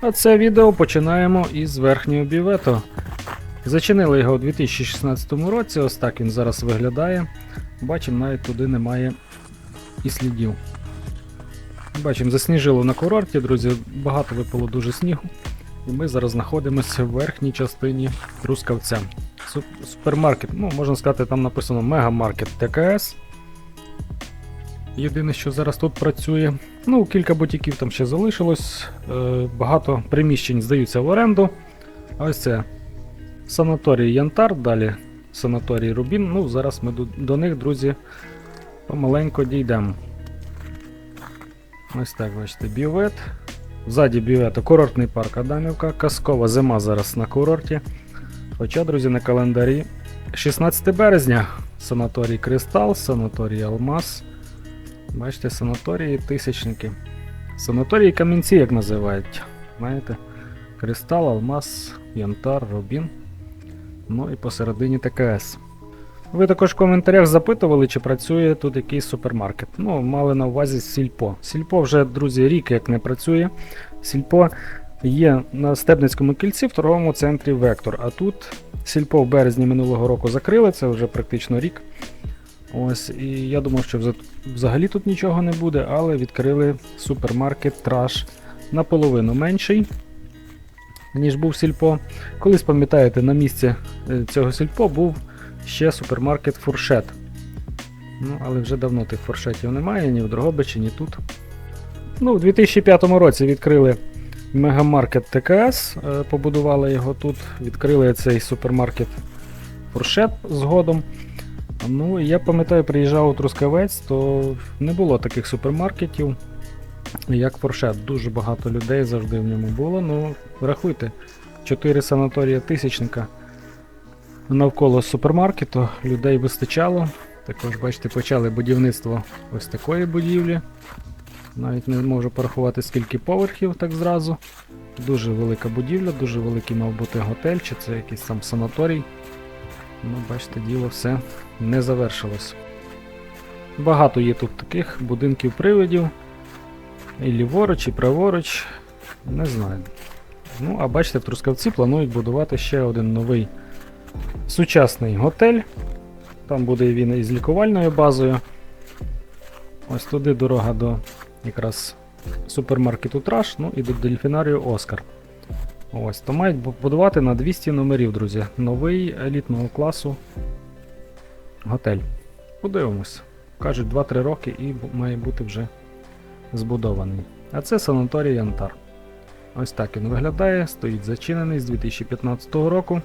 А це відео починаємо із верхнього бювету. Зачинили його у 2016 році, ось так він зараз виглядає. Бачимо, навіть туди немає і слідів. Бачимо, засніжило на курорті, друзі, багато випало дуже снігу. І ми зараз знаходимося в верхній частині Трускавця. Супермаркет, ну можна сказати, там написано Мегамаркет ТКС. Єдине, що зараз тут працює. Ну, кілька бутіків там ще залишилось. Е, багато приміщень здаються в оренду. Ось це санаторій Янтар, далі санаторій Рубін. Ну, зараз ми до, них, друзі, помаленько дійдемо. Ось так, бачите, бювет. Ззаді бювету курортний парк Адамівка, казкова зима зараз на курорті. Хоча, друзі, на календарі 16 березня. Санаторій Кристал, санаторій Алмаз. Бачите, санаторії тисячники. Санаторії камінці, як називають. Знаєте? Кристал, Алмаз, Янтар, Рубін. Ну і посередині ТКС. Ви також в коментарях запитували, чи працює тут якийсь супермаркет. Ну, мали на увазі Сільпо. Сільпо вже, друзі, рік як не працює. Сільпо є на Стебницькому кільці в торговому центрі Вектор. А тут Сільпо в березні минулого року закрили, це вже практично рік. Ось, і я думав, що взагалі тут нічого не буде, але відкрили супермаркет Траш наполовину менший, ніж був Сільпо. Колись пам'ятаєте, на місці е, цього Сільпо був ще супермаркет Фуршет. Ну, але вже давно тих фуршетів немає, ні в Дрогобичі, ні тут. Ну, у 2005 році відкрили мегамаркет ТКС, е, побудували його тут, відкрили цей супермаркет Фуршет згодом. Ну, я пам'ятаю, приїжджав у Трускавець, то не було таких супермаркетів, як Фуршет. Дуже багато людей завжди в ньому було. Ну, рахуйте, 4 санаторія тисячника навколо супермаркету, людей вистачало. Також, бачите, почали будівництво ось такої будівлі. Навіть не можу порахувати, скільки поверхів так зразу. Дуже велика будівля, дуже великий мав бути готель, чи це якийсь там санаторій. Ну, бачите, діло все не завершилось. Багато є тут таких будинків привидів. І ліворуч, і праворуч. Не знаю. Ну, а бачите, в Трускавці планують будувати ще один новий сучасний готель. Там буде він із лікувальною базою. Ось туди дорога до якраз супермаркету Траш, ну і до дельфінарію Оскар. Ось, то мають будувати на 200 номерів, друзі. Новий елітного класу готель. Подивимось. Кажуть, 2-3 роки і має бути вже збудований. А це санаторій Янтар. Ось так він виглядає, стоїть зачинений з 2015 року.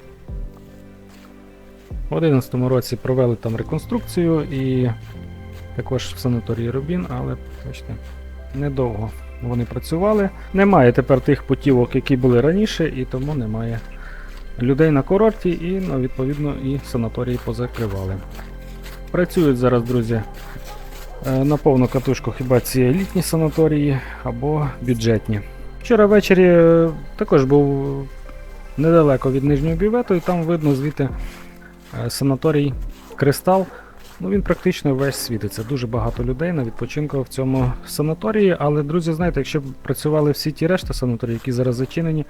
У 2011 році провели там реконструкцію і також в санаторії Рубін, але бачите, недовго вони працювали. Немає тепер тих путівок, які були раніше, і тому немає людей на курорті, і ну, відповідно і санаторії позакривали. Працюють зараз, друзі, е, на повну катушку хіба ці елітні санаторії або бюджетні. Вчора ввечері е, також був недалеко від нижнього бювету, і там видно звідти е, санаторій Кристал. Ну, він практично весь світиться. Дуже багато людей на відпочинку в цьому санаторії. Але, друзі, знаєте, якщо б працювали всі ті решта санаторії, які зараз зачинені,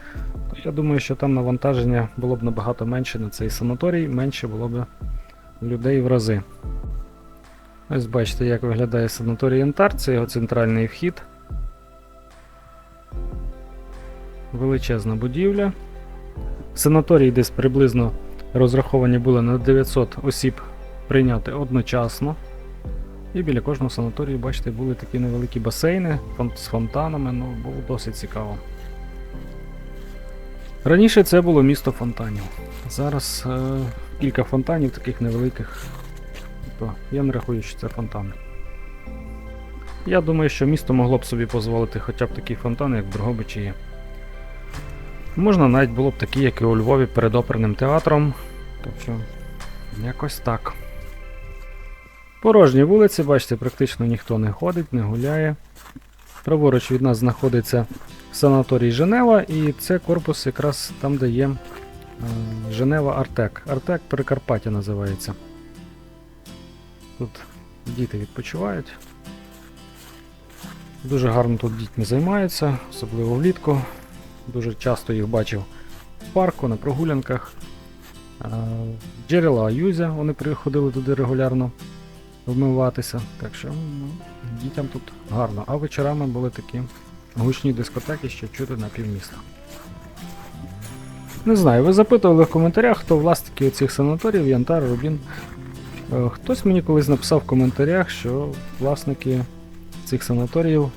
то я думаю, що там навантаження було б набагато менше на цей санаторій, менше було б людей в рази. Ось бачите, як виглядає санаторій Янтар, це його центральний вхід. Величезна будівля. Санаторій десь приблизно розраховані були на 900 осіб прийняти одночасно. І біля кожного санаторію, бачите, були такі невеликі басейни з фонтанами, ну було досить цікаво. Раніше це було місто фонтанів. Зараз е, кілька фонтанів таких невеликих. То я не рахую, що це фонтани. Я думаю, що місто могло б собі дозволити хоча б такі фонтани, як в Дрогобичі є. Можна навіть було б такі, як і у Львові перед оперним театром. Тобто, якось так. Порожні вулиці, бачите, практично ніхто не ходить, не гуляє. Праворуч від нас знаходиться санаторій Женева, і це корпус якраз там, де є е, Женева Артек. Артек Прикарпаття називається. Тут діти відпочивають. Дуже гарно тут дітьми займаються, особливо влітку. Дуже часто їх бачив в парку, на прогулянках. Е, Джерела Аюзя, вони приходили туди регулярно вмиватися. Так що ну, дітям тут гарно. А вечорами були такі гучні дискотеки, що чути на півміста. Не знаю, ви запитували в коментарях, хто власники цих санаторіїв, Янтар, Рубін. Е, Хтось мені колись написав в коментарях, що власники цих санаторіїв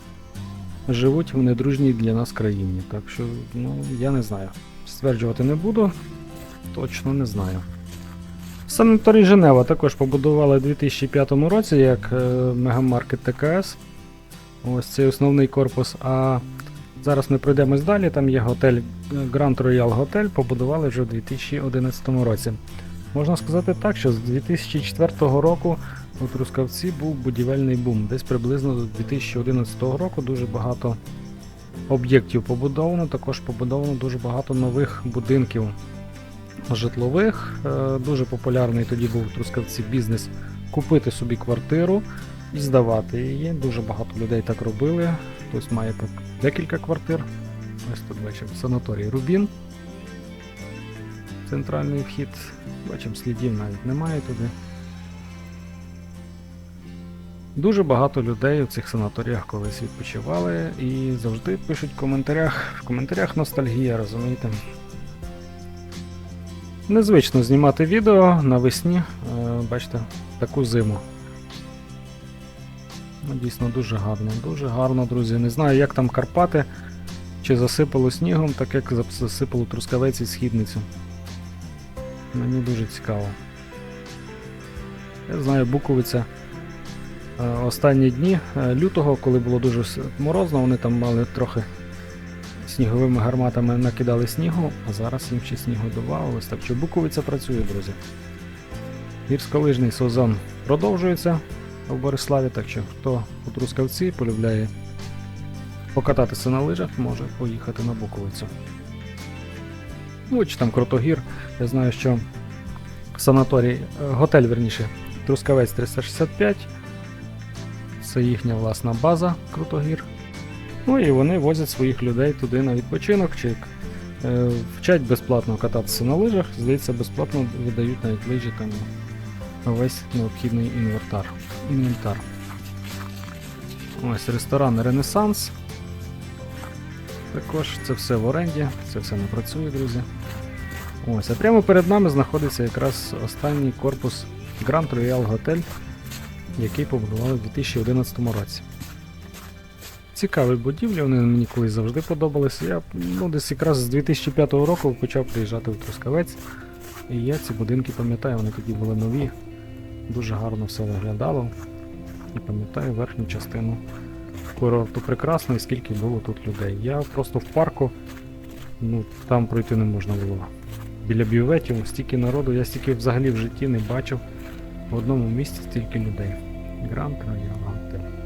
живуть в недружній для нас країні. Так що, ну, я не знаю. Стверджувати не буду, точно не знаю. Санаторій Женева також побудували у 2005 році як е, мегамаркет ТКС. Ось цей основний корпус. А зараз ми пройдемось далі. Там є готель е, Grand Royal Hotel, побудували вже у 2011 році. Можна сказати так, що з 2004 року у Трускавці був будівельний бум. Десь приблизно до 2011 року дуже багато об'єктів побудовано, також побудовано дуже багато нових будинків житлових. Е, Дуже популярний тоді був у Трускавці бізнес купити собі квартиру і здавати її. Дуже багато людей так робили. Хтось має декілька квартир. Ось тут бачимо санаторій Рубін. Центральний вхід. Бачимо, слідів навіть немає туди. Дуже багато людей у цих санаторіях колись відпочивали і завжди пишуть в коментарях. В коментарях ностальгія, розумієте? Незвично знімати відео навесні, е, бачите, таку зиму. Ну, дійсно дуже гарно, дуже гарно, друзі. Не знаю, як там Карпати, чи засипало снігом, так як засипало трускавець і східницю. Мені дуже цікаво. Я знаю, Буковиця е, останні дні е, лютого, коли було дуже морозно, вони там мали трохи сніговими гарматами накидали снігу, а зараз їм ще снігу додавалось. Так що Буковиця працює, друзі. Гірськолижний сезон продовжується в Бориславі, так що хто у Трускавці полюбляє покататися на лижах, може поїхати на Буковицю. Ну, чи там Крутогір. Я знаю, що санаторій, е, готель, верніше, Трускавець 365. Це їхня власна база Крутогір. Ну і вони возять своїх людей туди на відпочинок, чи е, вчать безплатно кататися на лижах, здається, безплатно видають навіть лижі там весь необхідний інвентар. інвентар. Ось ресторан Ренесанс. Також це все в оренді, це все не працює, друзі. Ось, а прямо перед нами знаходиться якраз останній корпус Grand Royal Hotel, який побудували в 2011 році. Цікаві будівлі, вони мені колись завжди подобалися. Я ну, десь якраз з 2005 року почав приїжджати в Трускавець. І я ці будинки пам'ятаю, вони тоді були нові. Дуже гарно все виглядало. І пам'ятаю верхню частину курорту прекрасно і скільки було тут людей. Я просто в парку, ну там пройти не можна було. Біля бюветів стільки народу, я стільки взагалі в житті не бачив в одному місці стільки людей. Гранд Роял Готель.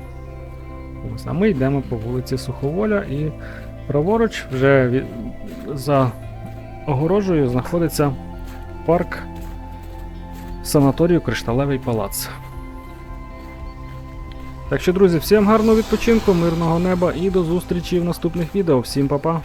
Ось, а ми йдемо по вулиці Суховоля і праворуч вже від... за огорожею знаходиться парк санаторію Кришталевий палац. Так що, друзі, всім гарного відпочинку, мирного неба і до зустрічі в наступних відео. Всім па-па!